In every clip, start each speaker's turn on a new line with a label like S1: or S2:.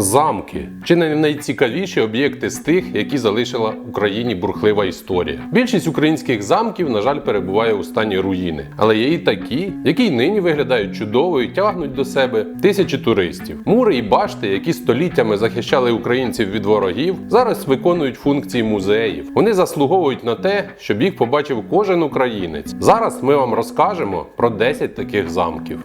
S1: Замки чи не найцікавіші об'єкти з тих, які залишила Україні бурхлива історія. Більшість українських замків, на жаль, перебуває у стані руїни, але є і такі, які й нині виглядають чудово і тягнуть до себе тисячі туристів. Мури і башти, які століттями захищали українців від ворогів, зараз виконують функції музеїв. Вони заслуговують на те, щоб їх побачив кожен українець. Зараз ми вам розкажемо про 10 таких замків.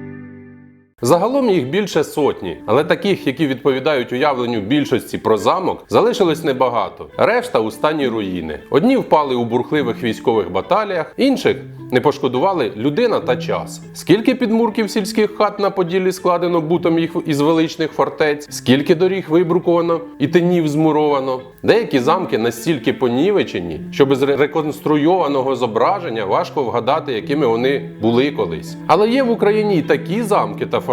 S1: Загалом їх більше сотні, але таких, які відповідають уявленню більшості про замок, залишилось небагато. Решта у стані руїни. Одні впали у бурхливих військових баталіях, інших не пошкодували людина та час. Скільки підмурків сільських хат на поділі складено бутом їх із величних фортець, скільки доріг вибруковано і тинів змуровано. Деякі замки настільки понівечені, що без реконструйованого зображення важко вгадати, якими вони були колись. Але є в Україні і такі замки та фортеці,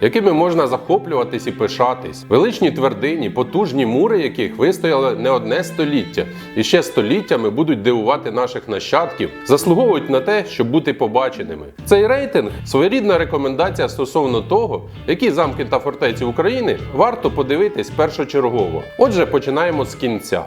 S1: якими можна захоплюватись і пишатись. Величні твердині, потужні мури, яких вистояли не одне століття, і ще століттями будуть дивувати наших нащадків, заслуговують на те, щоб бути побаченими. Цей рейтинг своєрідна рекомендація стосовно того, які замки та фортеці України варто подивитись першочергово. Отже, починаємо з кінця.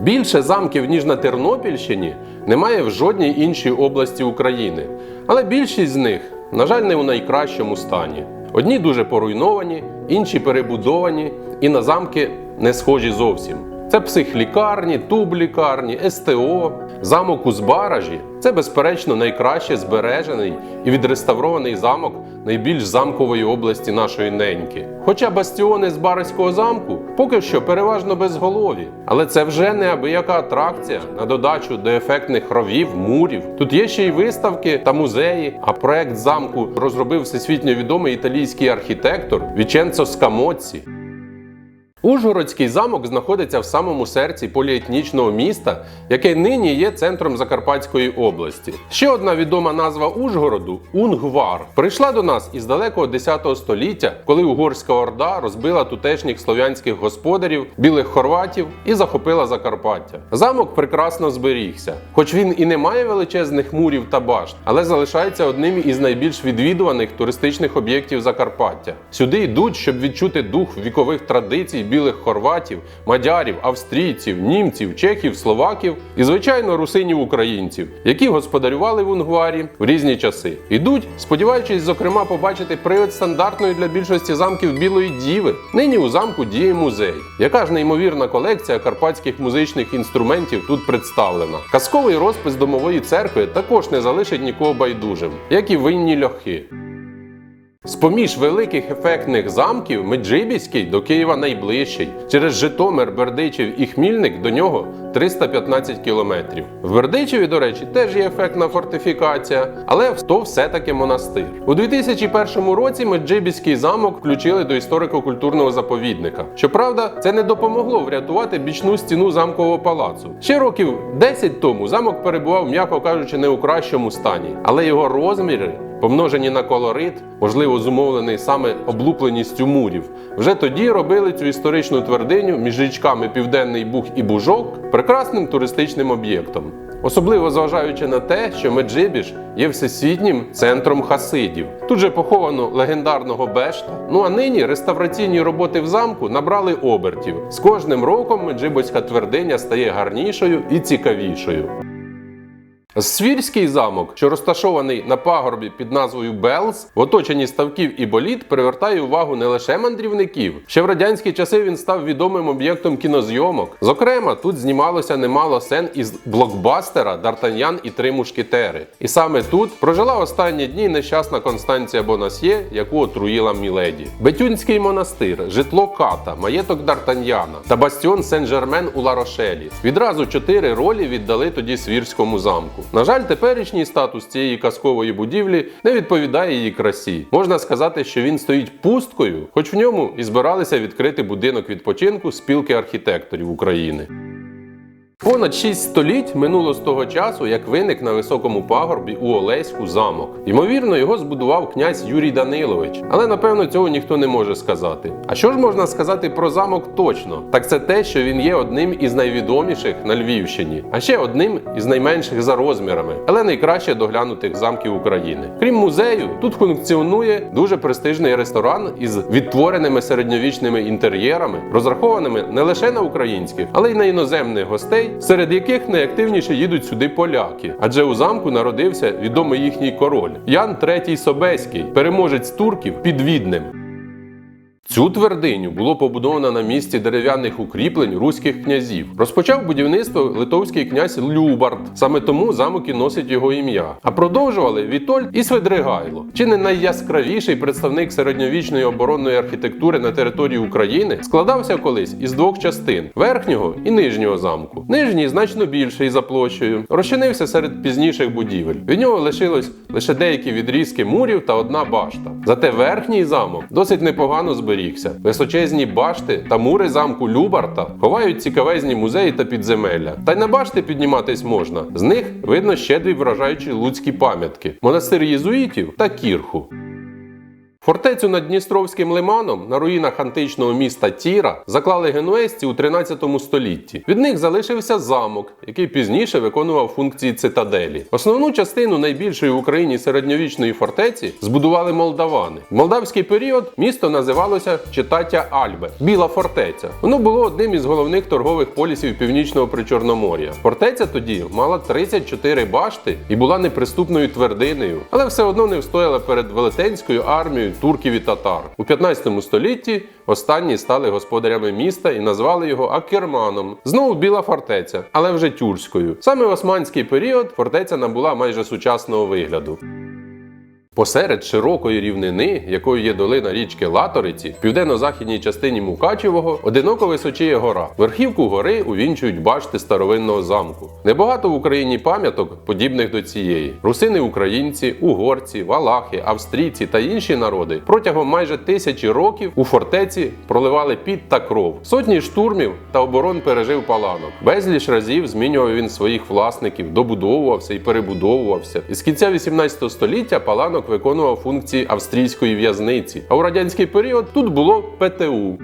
S1: Більше замків, ніж на Тернопільщині, немає в жодній іншій області України. Але більшість з них, на жаль, не у найкращому стані. Одні дуже поруйновані, інші перебудовані і на замки не схожі зовсім. Це психлікарні, тублікарні, СТО, замок у Збаражі це, безперечно, найкраще збережений і відреставрований замок найбільш замкової області нашої неньки. Хоча бастіони з Барського замку поки що переважно безголові, але це вже неабияка атракція на додачу до ефектних ровів, мурів. Тут є ще й виставки та музеї. А проект замку розробив всесвітньо відомий італійський архітектор Віченцо Скамоцці. Ужгородський замок знаходиться в самому серці поліетнічного міста, яке нині є центром Закарпатської області. Ще одна відома назва Ужгороду Унгвар. Прийшла до нас із далекого 10 століття, коли Угорська орда розбила тутешніх слов'янських господарів, білих хорватів і захопила Закарпаття. Замок прекрасно зберігся, хоч він і не має величезних мурів та башт, але залишається одним із найбільш відвідуваних туристичних об'єктів Закарпаття. Сюди йдуть, щоб відчути дух вікових традицій білих хорватів, мадярів, австрійців, німців, чехів, словаків і, звичайно, русинів українців, які господарювали в Унгварі в різні часи. Ідуть, сподіваючись, зокрема, побачити привид стандартної для більшості замків Білої Діви. Нині у замку діє музей. Яка ж неймовірна колекція карпатських музичних інструментів тут представлена? Казковий розпис домової церкви також не залишить нікого байдужим, як і винні льохи. З-поміж великих ефектних замків Меджибіський до Києва найближчий. Через Житомир, Бердичів і Хмільник до нього 315 кілометрів. В Бердичеві, до речі, теж є ефектна фортифікація, але то все-таки монастир. У 2001 році Меджибіський замок включили до історико-культурного заповідника. Щоправда, це не допомогло врятувати бічну стіну замкового палацу. Ще років 10 тому замок перебував, м'яко кажучи, не у кращому стані, але його розміри. Помножені на колорит, можливо, зумовлений саме облупленістю мурів, вже тоді робили цю історичну твердиню між річками Південний Буг і Бужок прекрасним туристичним об'єктом. Особливо зважаючи на те, що Меджибіж є всесвітнім центром хасидів. Тут же поховано легендарного Бешта. Ну а нині реставраційні роботи в замку набрали обертів. З кожним роком Меджибоська твердиня стає гарнішою і цікавішою. Свірський замок, що розташований на пагорбі під назвою Белз, в оточенні ставків і боліт, привертає увагу не лише мандрівників. Ще в радянські часи він став відомим об'єктом кінозйомок. Зокрема, тут знімалося немало сцен із блокбастера Д'Артаньян і три мушкетери. І саме тут прожила останні дні нещасна Констанція Бонасьє, яку отруїла Міледі. Бетюнський монастир, житло ката, маєток Д'Артаньяна та бастіон Сен-Жермен у Ларошелі. Відразу чотири ролі віддали тоді свірському замку. На жаль, теперішній статус цієї казкової будівлі не відповідає її красі. Можна сказати, що він стоїть пусткою, хоч в ньому і збиралися відкрити будинок відпочинку спілки архітекторів України. Понад 6 століть минуло з того часу, як виник на високому пагорбі у Олеську замок. Ймовірно, його збудував князь Юрій Данилович, але напевно цього ніхто не може сказати. А що ж можна сказати про замок точно? Так це те, що він є одним із найвідоміших на Львівщині, а ще одним із найменших за розмірами, але найкраще доглянутих замків України. Крім музею, тут функціонує дуже престижний ресторан із відтвореними середньовічними інтер'єрами, розрахованими не лише на українських, але й на іноземних гостей, серед яких найактивніше їдуть сюди поляки. Адже у замку народився відомий їхній король Ян III Собеський, переможець турків під Віднем. Цю твердиню було побудовано на місці дерев'яних укріплень руських князів. Розпочав будівництво литовський князь Любард. Саме тому замок і носить його ім'я. А продовжували Вітольд і Свидригайло. Чи не найяскравіший представник середньовічної оборонної архітектури на території України складався колись із двох частин верхнього і нижнього замку. Нижній значно більший за площею, розчинився серед пізніших будівель. Від нього лишилось лише деякі відрізки мурів та одна башта. Зате верхній замок досить непогано зберігся. Височезні башти та мури замку Любарта ховають цікавезні музеї та підземелля. Та й на башти підніматись можна. З них видно ще дві вражаючі луцькі пам'ятки: монастир єзуїтів та кірху. Фортецю над Дністровським лиманом на руїнах античного міста Тіра заклали генуезці у 13 столітті. Від них залишився замок, який пізніше виконував функції цитаделі. Основну частину найбільшої в Україні середньовічної фортеці збудували молдавани. В молдавський період місто називалося Читаття Альбе Біла фортеця. Воно було одним із головних торгових полісів північного причорномор'я. Фортеця тоді мала 34 башти і була неприступною твердиною, але все одно не встояла перед велетенською армією турків і татар. У 15 столітті останні стали господарями міста і назвали його Акерманом. Знову біла фортеця, але вже тюрською. Саме в османський період фортеця набула майже сучасного вигляду. Посеред широкої рівнини, якою є долина річки Латориці, в південно-західній частині Мукачевого одиноко височіє гора. Верхівку гори увінчують башти старовинного замку. Небагато в Україні пам'яток, подібних до цієї. Русини українці, угорці, валахи, австрійці та інші народи протягом майже тисячі років у фортеці проливали піт та кров. Сотні штурмів та оборон пережив паланок. Безліч разів змінював він своїх власників, добудовувався і перебудовувався. І з кінця 18 століття паланок виконував функції австрійської в'язниці. А у радянський період тут було ПТУ.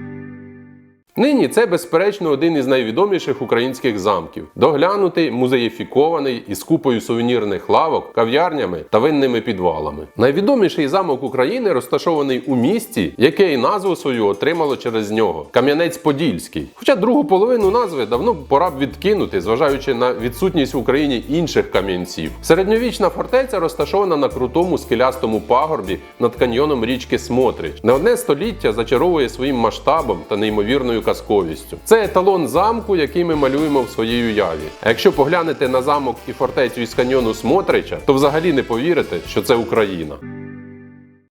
S1: Нині це, безперечно, один із найвідоміших українських замків, доглянутий, музеїфікований із купою сувенірних лавок, кав'ярнями та винними підвалами. Найвідоміший замок України розташований у місті, яке і назву свою отримало через нього Кам'янець-Подільський. Хоча другу половину назви давно пора б відкинути, зважаючи на відсутність в Україні інших кам'янців. Середньовічна фортеця розташована на крутому скелястому пагорбі над каньйоном річки Смотрич. Не одне століття зачаровує своїм масштабом та неймовірною казковістю. Це еталон замку, який ми малюємо в своїй уяві. А якщо поглянете на замок і фортецю із каньйону Смотрича, то взагалі не повірите, що це Україна.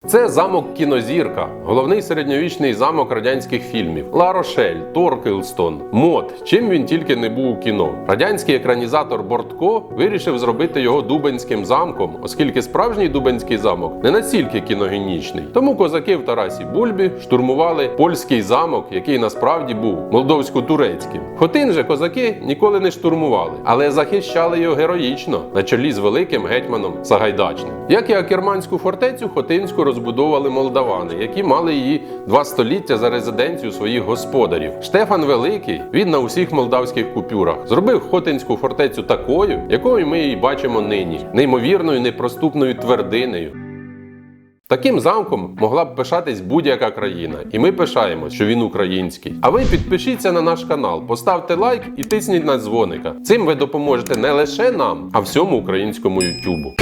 S1: Це замок Кінозірка, головний середньовічний замок радянських фільмів. Ла Рошель, Торкелстон, Мод. Чим він тільки не був у кіно. Радянський екранізатор Бортко вирішив зробити його дубенським замком, оскільки справжній дубенський замок не настільки кіногенічний. Тому козаки в Тарасі Бульбі штурмували польський замок, який насправді був молдовсько-турецьким. Хотин же козаки ніколи не штурмували, але захищали його героїчно на чолі з великим гетьманом Сагайдачним. Як і Акерманську фортецю, Хотинську розбудовували молдавани, які мали її два століття за резиденцію своїх господарів. Штефан Великий, він на усіх молдавських купюрах, зробив Хотинську фортецю такою, якою ми її бачимо нині, неймовірною непроступною твердинею. Таким замком могла б пишатись будь-яка країна, і ми пишаємось, що він український. А ви підпишіться на наш канал, поставте лайк і тисніть на дзвоника. Цим ви допоможете не лише нам, а всьому українському Ютубу.